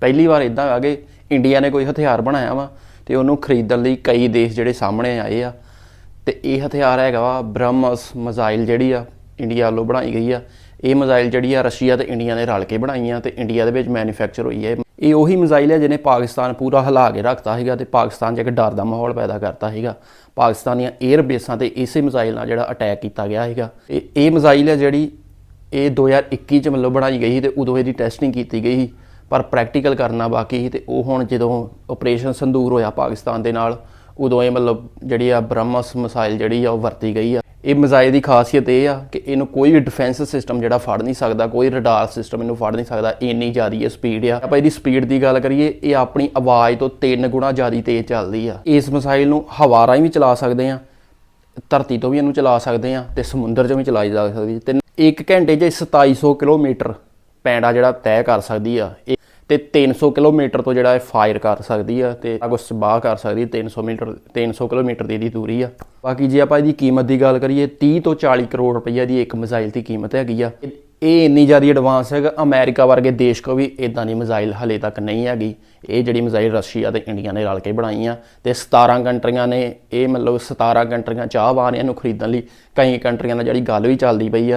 ਪਹਿਲੀ ਵਾਰ ਇਦਾਂ ਆ ਗਏ ਇੰਡੀਆ ਨੇ ਕੋਈ ਹਥਿਆਰ ਬਣਾਇਆ ਵਾ ਤੇ ਉਹਨੂੰ ਖਰੀਦਣ ਲਈ ਕਈ ਦੇਸ਼ ਜਿਹੜੇ ਸਾਹਮਣੇ ਆਏ ਆ। ਤੇ ਇਹ ਹਥਿਆਰ ਹੈਗਾ ਵਾ ਬ੍ਰਹਮਸ ਮਜ਼ਾਈਲ ਜਿਹੜੀ ਆ ਇੰਡੀਆ ਵੱਲੋਂ ਬਣਾਈ ਗਈ ਆ। ਇਹ ਮਜ਼ਾਈਲ ਜਿਹੜੀ ਆ ਰਸ਼ੀਆ ਤੇ ਇੰਡੀਆ ਨੇ ਰਲ ਕੇ ਬਣਾਈ ਆ ਤੇ ਇੰਡੀਆ ਦੇ ਵਿੱਚ ਮੈਨੂਫੈਕਚਰ ਹੋਈ ਹੈ ਇਹ ਉਹੀ ਮਿਜ਼ਾਈਲ ਹੈ ਜਿਹਨੇ ਪਾਕਿਸਤਾਨ ਪੂਰਾ ਹਿਲਾ ਕੇ ਰੱਖਤਾ ਸੀਗਾ ਤੇ ਪਾਕਿਸਤਾਨ 'ਚ ਇੱਕ ਡਰ ਦਾ ਮਾਹੌਲ ਪੈਦਾ ਕਰਤਾ ਸੀਗਾ। ਪਾਕਿਸਤਾਨ ਦੀਆਂ 에ਅਰ ਬੇਸਾਂ ਤੇ ਇਸੇ ਮਜ਼ਾਈਲ ਨਾਲ ਜਿਹੜਾ ਅਟੈਕ ਕੀਤਾ ਗਿਆ ਸੀਗਾ। ਇਹ ਇਹ ਮਜ਼ਾਈਲ ਹੈ ਜਿਹੜੀ ਇਹ 2021 ਚ ਮਤਲਬ ਬਣਾਈ ਗਈ ਸੀ ਤੇ ਉਦੋਂ ਇਹਦੀ ਟੈਸਟਿੰਗ ਕੀਤੀ ਗਈ ਸੀ। ਪਰ ਪ੍ਰੈਕਟੀਕਲ ਕਰਨਾ ਬਾਕੀ ਸੀ ਤੇ ਉਹ ਹੁਣ ਜਦੋਂ ਆਪਰੇਸ਼ਨ ਸੰਦੂਰ ਹੋਇਆ ਪਾਕਿਸਤਾਨ ਦੇ ਨਾਲ, ਉਦੋਂ ਇਹ ਮਤਲਬ ਜਿਹੜੀ ਆ ਬ੍ਰਹਮਸ ਮਿਸਾਈਲ ਜਿਹੜੀ ਆ ਉਹ ਵਰਤੀ ਗਈ ਆ। ਇਹ ਮਿਸਾਈਲ ਦੀ ਖਾਸੀਅਤ ਇਹ ਆ ਕਿ ਇਹਨੂੰ ਕੋਈ ਵੀ ਡਿਫੈਂਸ ਸਿਸਟਮ ਜਿਹੜਾ ਫੜ ਨਹੀਂ ਸਕਦਾ, ਕੋਈ ਰਡਾਰ ਸਿਸਟਮ ਇਹਨੂੰ ਫੜ ਨਹੀਂ ਸਕਦਾ, ਇੰਨੀ ਜ਼ਿਆਦੀ ਇਹ ਸਪੀਡ ਆ। ਆਪਾਂ ਇਹਦੀ ਸਪੀਡ ਦੀ ਗੱਲ ਕਰੀਏ, ਇਹ ਆਪਣੀ ਆਵਾਜ਼ ਤੋਂ 3 ਗੁਣਾ ਜ਼ਿਆਦਾ ਤੇਜ਼ ਚੱਲਦੀ ਆ। ਇਸ ਮਿਸਾਈਲ ਨੂੰ ਹਵਾ ਰਾਹੀਂ ਵੀ ਚਲਾ ਸਕਦੇ ਆ, ਧਰਤੀ ਤੋਂ ਵੀ ਇਹਨੂੰ ਚਲਾ ਸਕਦੇ ਆ ਤੇ ਸਮੁੰਦਰ 'ਚੋਂ ਵੀ ਚਲਾਈ ਜਾ ਸਕਦੀ ਤੇ 1 ਘੰਟੇ 'ਚ ਇਹ 2700 ਕਿਲੋਮੀਟਰ ਪੈਂਡਾ ਜਿਹੜਾ ਤੈਅ ਕਰ ਸਕਦੀ ਆ। ਇਹ- ਤੇ 300 ਕਿਲੋਮੀਟਰ ਤੋਂ ਜਿਹੜਾ ਇਹ ਫਾਇਰ ਕਰ ਸਕਦੀ ਆ ਤੇ ਅਗੋ ਬਾਹ ਕਰ ਸਕਦੀ 300 ਮੀਟਰ 300 ਕਿਲੋਮੀਟਰ ਦੀ ਇਹਦੀ ਦੂਰੀ ਆ। ਬਾਕੀ ਜੇ ਆਪਾਂ ਇਹਦੀ ਕੀਮਤ ਦੀ ਗੱਲ ਕਰੀਏ 30 ਤੋਂ 40 ਕਰੋੜ ਰੁਪਈਆ ਦੀ ਇੱਕ ਮਿਸਾਈਲ ਦੀ ਕੀਮਤ ਹੈਗੀ ਆ। ਇਹ- ਇਹ ਇੰਨੀ ਜ਼ਿਆਦਾ ਐਡਵਾਂਸ ਹੈਗਾ, ਅਮਰੀਕਾ ਵਰਗੇ ਦੇਸ਼ ਕੋ ਵੀ ਇਦਾਂ ਦੀ ਮਿਸਾਈਲ ਹਲੇ ਤੱਕ ਨਹੀਂ ਹੈਗੀ। ਇਹ ਜਿਹੜੀ ਮਿਸਾਈਲ ਰਸ਼ੀਆ ਤੇ ਇੰਡੀਆ ਨੇ ਰਲ ਕੇ ਬਣਾਈ ਆ ਤੇ 17 ਕੰਟਰੀਆਂ ਨੇ, ਇਹ ਮਤਲਬ 17 ਕੰਟਰੀਆਂ ਚਾਹ ਚਾਹਵਾਨ ਨੂੰ ਖਰੀਦਣ ਲਈ। ਕਈ ਕੰਟਰੀਆਂ ਨਾਲ ਜਿਹੜੀ ਗੱਲ ਵੀ ਚੱਲਦੀ ਪਈ ਆ।